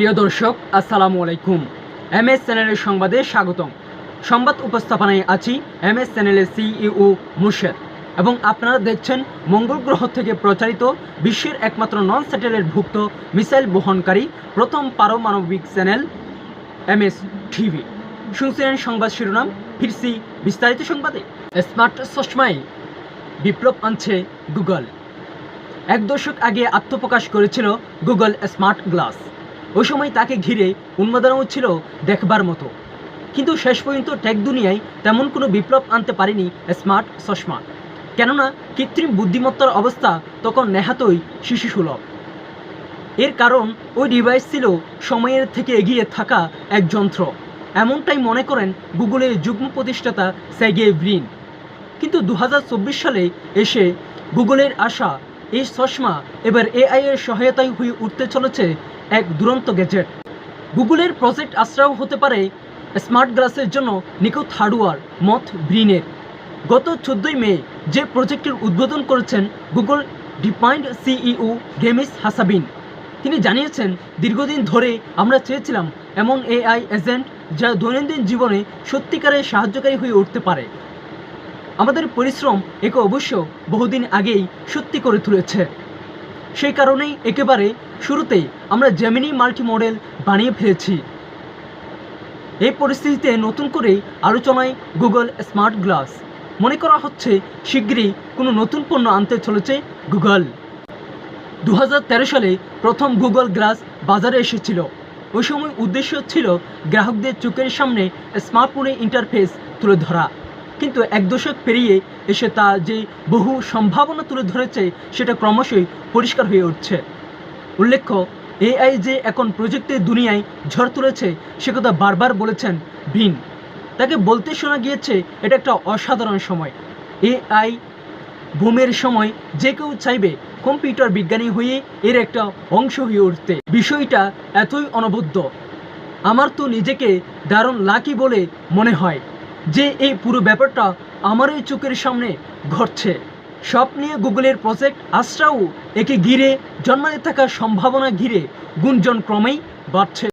প্রিয় দর্শক, আসসালামু আলাইকুম। এম এস চ্যানেলের সংবাদে স্বাগতম। সংবাদ উপস্থাপনায় আছি এম এস চ্যানেলের সিইও মুর্শেদ। এবং আপনারা দেখছেন মঙ্গল গ্রহ থেকে প্রচারিত বিশ্বের একমাত্র নন স্যাটেলাইট ভুক্ত মিসাইল বহনকারী প্রথম পারমাণবিক চ্যানেল এম এস টিভি। শুনছিলেন সংবাদ শিরোনাম, ফিরছি বিস্তারিত সংবাদে। স্মার্ট চশমায় বিপ্লব আনছে গুগল। এক দশক আগে আত্মপ্রকাশ করেছিল গুগল স্মার্ট গ্লাস। ওই সময় তাকে ঘিরে উন্মাদনাও ছিল দেখবার মতো। কিন্তু শেষ পর্যন্ত টেক দুনিয়ায় তেমন কোনো বিপ্লব আনতে পারেনি স্মার্ট চশমা। কেননা কৃত্রিম বুদ্ধিমত্তার অবস্থা তখন নেহাতই শিশুসুলভ। এর কারণ ওই ডিভাইস ছিল সময়ের থেকে এগিয়ে থাকা এক যন্ত্র। এমনটাই মনে করেন গুগলের যুগ্ম প্রতিষ্ঠাতা স্যাগে ব্রিন। কিন্তু দু হাজার চব্বিশ সালে এসে গুগলের আশা এই চশমা এবার এআই এর সহায়তায় হয়ে উঠতে চলেছে এক দুরন্ত গ্যাজেট গুগলের প্রজেক্ট আশ্রাও হতে পারে স্মার্ট গ্লাসের জন্য নিখুঁত হার্ডওয়ার মথ ব্রিনের গত চোদ্দোই মে যে প্রজেক্টের উদ্বোধন করেছেন গুগল ডিপাইন্ড সিইও ডেমিস হাসাবিন তিনি জানিয়েছেন, দীর্ঘদিন ধরে আমরা চেয়েছিলাম এমন এআই এজেন্ট যা দৈনন্দিন জীবনে সত্যিকারের সাহায্যকারী হয়ে উঠতে পারে। আমাদের পরিশ্রম একে অবশ্য বহুদিন আগেই সত্যি করে তুলেছে। সেই কারণেই একেবারে শুরুতেই আমরা জেমিনি মাল্টি মডেল বানিয়ে ফেলেছি। এই পরিস্থিতিতে নতুন করে আলোচনায় গুগল স্মার্ট গ্লাস মনে করা হচ্ছে শীঘ্রই কোনো নতুন পণ্য আনতে চলেছে গুগল দু হাজার তেরো সালে প্রথম গুগল গ্লাস বাজারে এসেছিল। ওই সময় উদ্দেশ্য ছিল গ্রাহকদের চোখের সামনে স্মার্টফোনের ইন্টারফেস তুলে ধরা। কিন্তু এক দশক পেরিয়ে এসে তা যে বহু সম্ভাবনা তুলে ধরেছে, সেটা ক্রমশই পরিষ্কার হয়ে উঠছে। উল্লেখ্য, এআই যে এখন প্রযুক্তির দুনিয়ায় ঝড় তুলেছে, সে কথা বারবার বলেছেন ভিন। তাকে বলতে শোনা গিয়েছে, এটা একটা অসাধারণ সময়। এআই বুমের সময় যে কেউ চাইবে কম্পিউটার বিজ্ঞানী হয়ে এর একটা অংশ হয়ে উঠতে। বিষয়টা এতই অনবদ্য। আমার তো নিজেকে দারুণ লাকি বলে মনে হয়। যে এই পুরো ব্যাপারটা আমারই চোখের সামনে ঘটছে। সব নিয়ে গুগলের প্রজেক্ট আশ্রাও একে ঘিরে, জন্মাতে থাকা সম্ভাবনা ঘিরে গুঞ্জন ক্রমেই বাড়ছে।